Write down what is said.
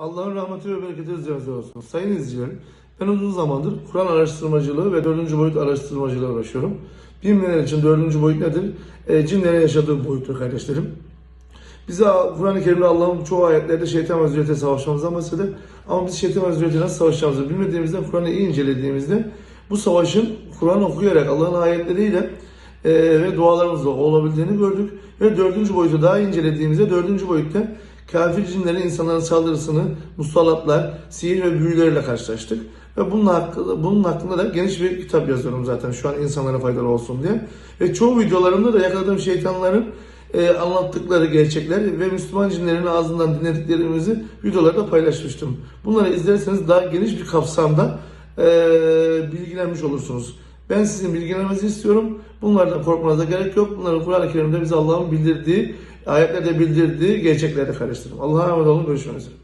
Allah'ın rahmeti ve bereketi üzerinize olsun. Sayın izleyicilerim, ben uzun zamandır Kur'an araştırmacılığı ve dördüncü boyut araştırmacılığı uğraşıyorum. Bilmeyenler için dördüncü boyut nedir? E, cinlerin yaşadığı boyuttur kardeşlerim. Bize Kur'an-ı Kerim'de Allah'ın çoğu ayetlerde şeytan ve zürriyete savaşmamızdan bahseder. Ama biz şeytan ve zürriyete nasıl savaşacağımızı bilmediğimizden Kur'an'ı iyi incelediğimizde bu savaşın Kur'an okuyarak Allah'ın ayetleriyle e, ve dualarımızla olabildiğini gördük. Ve dördüncü boyutu daha incelediğimizde dördüncü boyutta kafir cinlerin insanların saldırısını, musallatlar, sihir ve büyülerle karşılaştık. Ve bunun hakkında, bunun hakkında da geniş bir kitap yazıyorum zaten şu an insanlara faydalı olsun diye. Ve çoğu videolarımda da yakaladığım şeytanların e, anlattıkları gerçekler ve Müslüman cinlerin ağzından dinlediklerimizi videolarda paylaşmıştım. Bunları izlerseniz daha geniş bir kapsamda e, bilgilenmiş olursunuz. Ben sizin bilgilenmenizi istiyorum. Bunlardan korkmanıza gerek yok. Bunları Kur'an-ı Kerim'de bize Allah'ın bildirdiği, ayetlerde bildirdiği gerçeklerle karıştırın. Allah'a emanet olun. Görüşmek üzere.